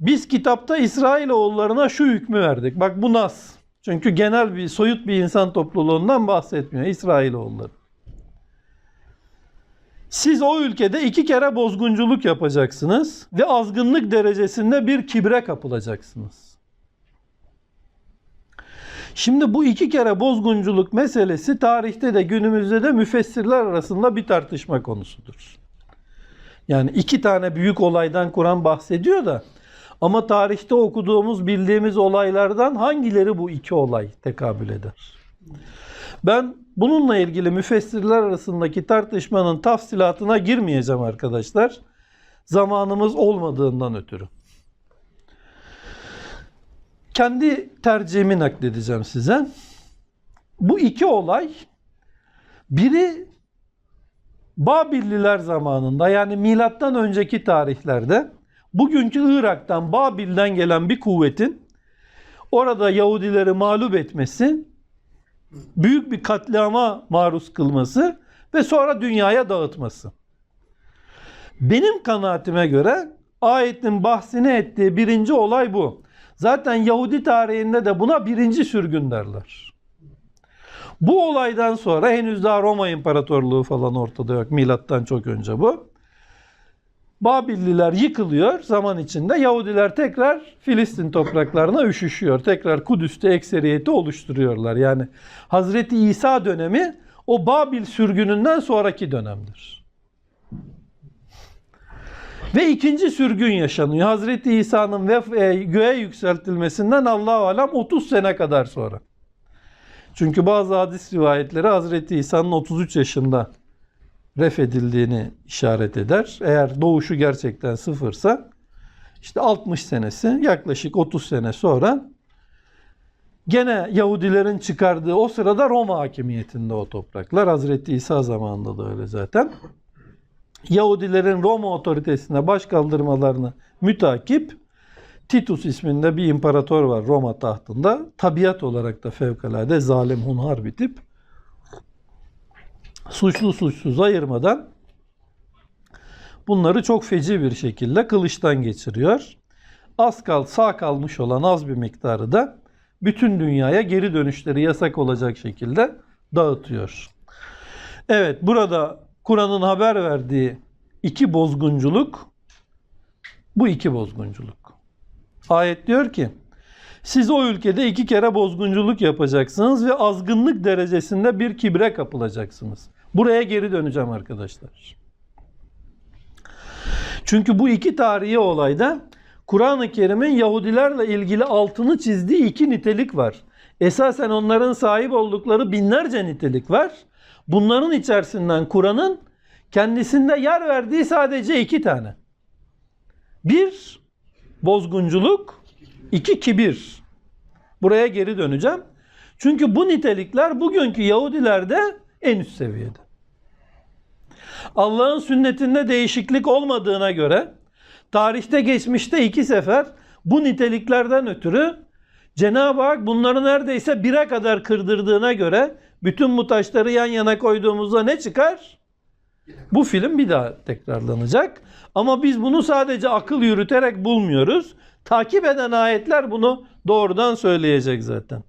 Biz kitapta İsrailoğullarına şu hükmü verdik. Bak bu nas. Çünkü genel bir soyut bir insan topluluğundan bahsetmiyor İsrailoğulları. Siz o ülkede iki kere bozgunculuk yapacaksınız ve azgınlık derecesinde bir kibre kapılacaksınız. Şimdi bu iki kere bozgunculuk meselesi tarihte de günümüzde de müfessirler arasında bir tartışma konusudur. Yani iki tane büyük olaydan Kur'an bahsediyor da ama tarihte okuduğumuz, bildiğimiz olaylardan hangileri bu iki olay tekabül eder? Ben bununla ilgili müfessirler arasındaki tartışmanın tafsilatına girmeyeceğim arkadaşlar. Zamanımız olmadığından ötürü. Kendi tercihimi nakledeceğim size. Bu iki olay biri Babilliler zamanında yani milattan önceki tarihlerde bugünkü Irak'tan Babil'den gelen bir kuvvetin orada Yahudileri mağlup etmesi, büyük bir katliama maruz kılması ve sonra dünyaya dağıtması. Benim kanaatime göre ayetin bahsini ettiği birinci olay bu. Zaten Yahudi tarihinde de buna birinci sürgün derler. Bu olaydan sonra henüz daha Roma İmparatorluğu falan ortada yok. Milattan çok önce bu. Babilliler yıkılıyor zaman içinde. Yahudiler tekrar Filistin topraklarına üşüşüyor. Tekrar Kudüs'te ekseriyeti oluşturuyorlar. Yani Hazreti İsa dönemi o Babil sürgününden sonraki dönemdir. Ve ikinci sürgün yaşanıyor. Hazreti İsa'nın e, göğe yükseltilmesinden Allahu alem 30 sene kadar sonra. Çünkü bazı hadis rivayetleri Hazreti İsa'nın 33 yaşında ref edildiğini işaret eder. Eğer doğuşu gerçekten sıfırsa işte 60 senesi yaklaşık 30 sene sonra gene Yahudilerin çıkardığı o sırada Roma hakimiyetinde o topraklar. Hazreti İsa zamanında da öyle zaten. Yahudilerin Roma otoritesine baş kaldırmalarını mütakip Titus isminde bir imparator var Roma tahtında. Tabiat olarak da fevkalade zalim hunhar bir tip. Suçlu suçsuz ayırmadan bunları çok feci bir şekilde kılıçtan geçiriyor. Az kal sağ kalmış olan az bir miktarı da bütün dünyaya geri dönüşleri yasak olacak şekilde dağıtıyor. Evet burada Kur'an'ın haber verdiği iki bozgunculuk bu iki bozgunculuk. Ayet diyor ki siz o ülkede iki kere bozgunculuk yapacaksınız ve azgınlık derecesinde bir kibre kapılacaksınız. Buraya geri döneceğim arkadaşlar. Çünkü bu iki tarihi olayda Kur'an-ı Kerim'in Yahudilerle ilgili altını çizdiği iki nitelik var. Esasen onların sahip oldukları binlerce nitelik var. Bunların içerisinden Kur'an'ın kendisinde yer verdiği sadece iki tane. Bir, bozgunculuk, iki kibir. Buraya geri döneceğim. Çünkü bu nitelikler bugünkü Yahudilerde en üst seviyede. Allah'ın sünnetinde değişiklik olmadığına göre tarihte geçmişte iki sefer bu niteliklerden ötürü Cenab-ı Hak bunları neredeyse bire kadar kırdırdığına göre bütün bu taşları yan yana koyduğumuzda ne çıkar? Bu film bir daha tekrarlanacak. Ama biz bunu sadece akıl yürüterek bulmuyoruz. Takip eden ayetler bunu doğrudan söyleyecek zaten.